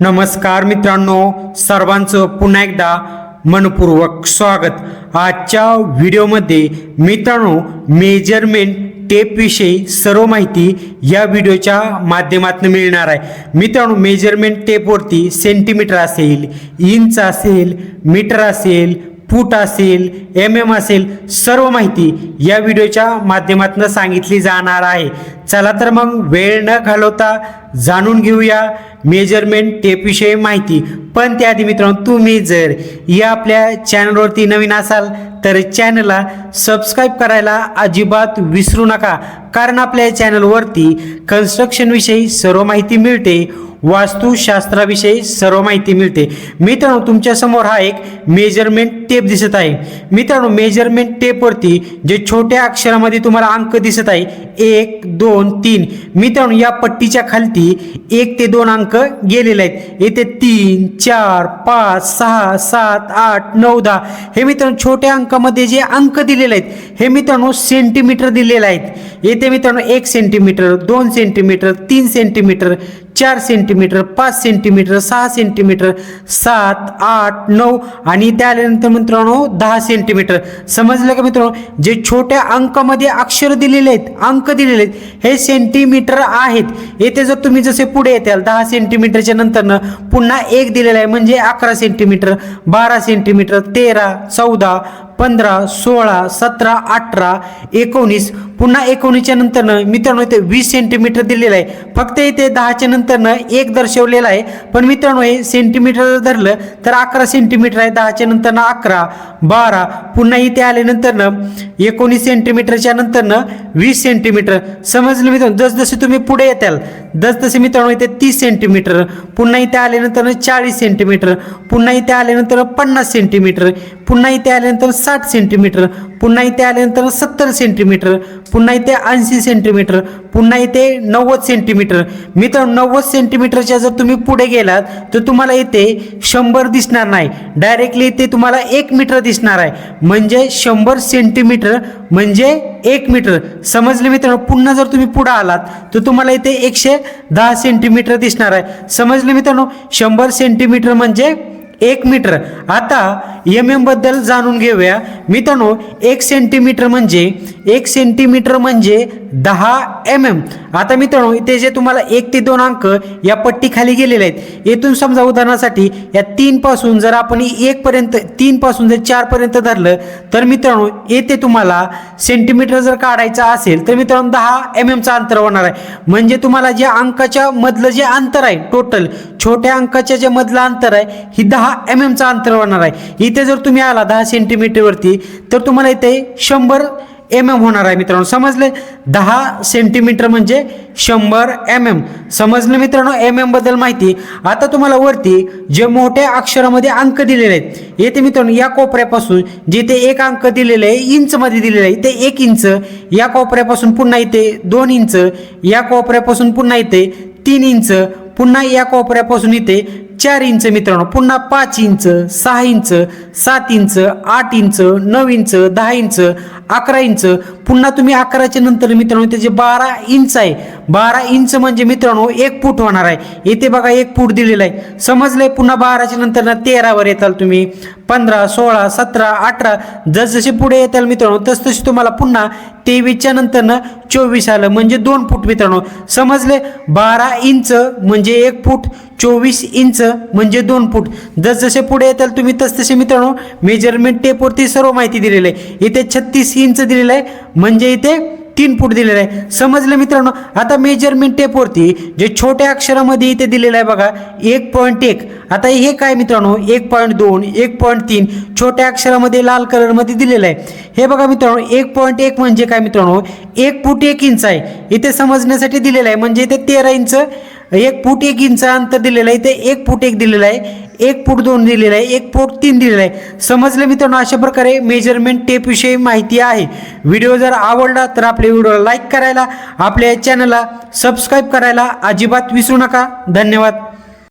नमस्कार मित्रांनो सर्वांचं पुन्हा एकदा मनपूर्वक स्वागत. आजच्या व्हिडिओमध्ये मित्रांनो मेजरमेंट टेपविषयी सर्व माहिती या व्हिडिओच्या माध्यमातून मिळणार आहे. मित्रांनो मेजरमेंट टेपवरती सेंटीमीटर असेल इंच असेल मीटर असेल फूट असेल एम एम असेल सर्व माहिती या व्हिडिओच्या माध्यमातून सांगितली जाणार आहे. चला तर मग वेळ न घालवता जाणून घेऊया. मेजरमेंट टेपविषयी माहिती. पण त्याआधी मित्रांनो तुम्ही जर या आपल्या चॅनलवरती नवीन असाल तर चॅनलला सबस्क्राईब करायला अजिबात विसरू नका. कारण आपल्या चॅनलवरती कन्स्ट्रक्शनविषयी सर्व माहिती मिळते. वास्तुशास्त्राविषयी सर्व माहिती मिळते. मित्रांनो तुमच्यासमोर हा एक मेजरमेंट टेप दिसत आहे. मित्रांनो मेजरमेंट टेपवरती जे छोट्या अक्षरामध्ये तुम्हाला अंक दिसत आहे एक दोन तीन. मित्रांनो या पट्टीच्या खालती एक ते दोन अंक गेलेले आहेत. येथे तीन चार पाच सहा सात आठ नऊ दहा. हे मित्रांनो छोट्या अंकामध्ये जे अंक दिलेले आहेत हे मित्रांनो सेंटीमीटर दिलेले आहेत. येथे मित्रांनो एक सेंटीमीटर दोन सेंटीमीटर तीन सेंटीमीटर चार सेंटीमीटर पाच सेंटीमीटर सहा सेंटीमीटर सात आठ नऊ आणि त्या आल्यानंतर मित्रांनो दहा सेंटीमीटर समजलं का मित्रांनो? जे छोट्या अंकामध्ये अक्षर दिलेले आहेत अंक दिलेले आहेत हे सेंटीमीटर आहेत. येथे जर तुम्ही जसे पुढे येताल दहा सेंटीमीटरच्या नंतरनं पुन्हा एक दिलेला आहे म्हणजे अकरा सेंटीमीटर बारा सेंटीमीटर तेरा चौदा पंधरा सोळा सतरा अठरा एकोणीस पुन्हा एकोणीसच्या नंतरनं मित्रांनो इथे वीस सेंटीमीटर दिलेलं आहे. फक्त इथे दहाच्या नंतरनं एक दर्शवलेलं आहे. पण मित्रांनो हे सेंटीमीटर जर धरलं तर अकरा सेंटीमीटर आहे. दहाच्या नंतरनं अकरा बारा पुन्हा इथे आल्यानंतरनं एकोणीस सेंटीमीटरच्या नंतरनं वीस सेंटीमीटर समजलं मित्रांनो? जसजसे तुम्ही पुढे येताल जसजसे मित्रांनो इथे तीस सेंटीमीटर पुन्हा इथे आल्यानंतरनं चाळीस सेंटीमीटर पुन्हा इथे आल्यानंतर पन्नास सेंटीमीटर पुन्हा इथे आल्यानंतर साठ सेंटीमीटर पुन्हा इथे आल्यानंतर सत्तर सेंटीमीटर पुन्हा इथे ऐंशी सेंटीमीटर पुन्हा इथे नव्वद सेंटीमीटर मित्रांनो नव्वद सेंटीमीटरच्या जर तुम्ही पुढे गेलात तर तुम्हाला इथे शंभर दिसणार नाही. डायरेक्टली इथे तुम्हाला एक मीटर दिसणार आहे. म्हणजे शंभर सेंटीमीटर म्हणजे एक मीटर समजले मित्रांनो? पुन्हा जर तुम्ही पुढे आलात तर तुम्हाला इथे एकशे दहा सेंटीमीटर दिसणार आहे. समजले मित्रांनो? शंभर सेंटीमीटर म्हणजे एक मीटर. आता एम एमबद्दल जाणून घेऊया. मित्रांनो एक सेंटीमीटर म्हणजे एक सेंटीमीटर म्हणजे दहा एम एम आता मित्रांनो इथे जे तुम्हाला एक ते दोन अंक या पट्टी खाली गेलेले आहेत येथून समजा उदाहरणासाठी या तीन पासून जर आपण एक पर्यंत तीन पासून जर चार पर्यंत धरलं तर मित्रांनो येथे तुम्हाला सेंटीमीटर जर काढायचं असेल तर मित्रांनो दहा एम एमचं अंतर होणार आहे. म्हणजे तुम्हाला जे अंकाच्या मधलं जे अंतर आहे टोटल छोट्या अंकाच्या जे मधलं अंतर आहे ही दहा दहा एम एमचा अंतर होणार आहे. इथे जर तुम्ही आला दहा सेंटीमीटरवरती तर तुम्हाला इथे शंभर एम एम होणार आहे मित्रांनो. समजले? दहा सेंटीमीटर म्हणजे शंभर एम एम समजलं मित्रांनो? एम एमबद्दल माहिती. आता तुम्हाला वरती जे मोठ्या अक्षरामध्ये अंक दिलेले आहेत येथे मित्रांनो या कोपऱ्यापासून जिथे एक अंक दिलेले आहे इंचमध्ये दिलेले आहे इथे एक इंच या कोपऱ्यापासून पुन्हा इथे दोन इंच या कोपऱ्यापासून पुन्हा इथे तीन इंच पुन्हा या कोपऱ्यापासून इथे चार इंच मित्रांनो. पुन्हा पाच इंच सहा इंच सात इंच आठ इंच नऊ इंच दहा इंच अकरा इंच पुन्हा तुम्ही अकराच्या नंतर मित्रांनो त्याचे बारा इंच आहे बारा इंच म्हणजे मित्रांनो एक फूट होणार आहे. इथे बघा एक फूट दिलेला आहे. समजलंय पुन्हा बाराच्या नंतर ना तेरावर येताल तुम्ही. पंधरा सोळा सतरा अठरा जसजसे पुढे येताल मित्रांनो तसतशी तुम्हाला पुन्हा तेवीसच्या नंतरनं चोवीस आलं. म्हणजे दोन फूट मित्रांनो. समजले बारा इंच म्हणजे एक फूट चोवीस इंच म्हणजे दोन फूट. जसजसे पुढे येताल तुम्ही तसतसे मित्रांनो मेजरमेंट टेपवरती सर्व माहिती दिलेली आहे. इथे छत्तीस इंच दिलेलं आहे. म्हणजे इथे तीन फूट दिलेलं आहे. समजलं मित्रांनो? आता मेजरमेंट टेपवरती जे छोट्या अक्षरामध्ये इथे दिलेलं आहे बघा एक पॉईंट एक. आता हे काय मित्रांनो? एक पॉईंट दोन एक पॉईंट तीन. छोट्या अक्षरामध्ये लाल कलरमध्ये दिलेलं आहे. हे बघा मित्रांनो एक पॉईंट एक म्हणजे काय मित्रांनो? एक फूट एक इंच आहे. इथे समजण्यासाठी दिलेलं आहे. म्हणजे इथे तेरा इंच एक फूट एक इंच अंतर दिलेलं आहे ते एक फूट एक दिलेलं आहे एक फूट दोन दिलेलं आहे एक फूट तीन दिलेलं आहे. समजलं मित्रांनो अशा प्रकारे मेजरमेंट टेपविषयी माहिती आहे. व्हिडिओ जर आवडला तर आपल्या व्हिडिओला लाईक करायला आपल्या चॅनलला सबस्क्राईब करायला अजिबात विसरू नका. धन्यवाद.